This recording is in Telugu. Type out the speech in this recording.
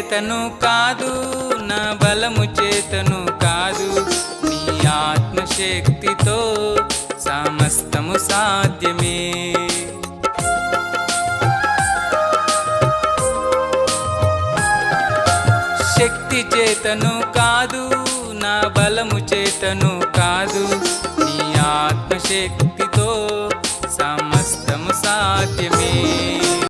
చేతను కాదు నా బలము చేతను కాదు. నీ ఆత్మశక్తితో సమస్తము సాధ్యమే. శక్తి చేతను కాదు నా బలము చేతను కాదు. నీ ఆత్మశక్తితో సమస్తము సాధ్యమే.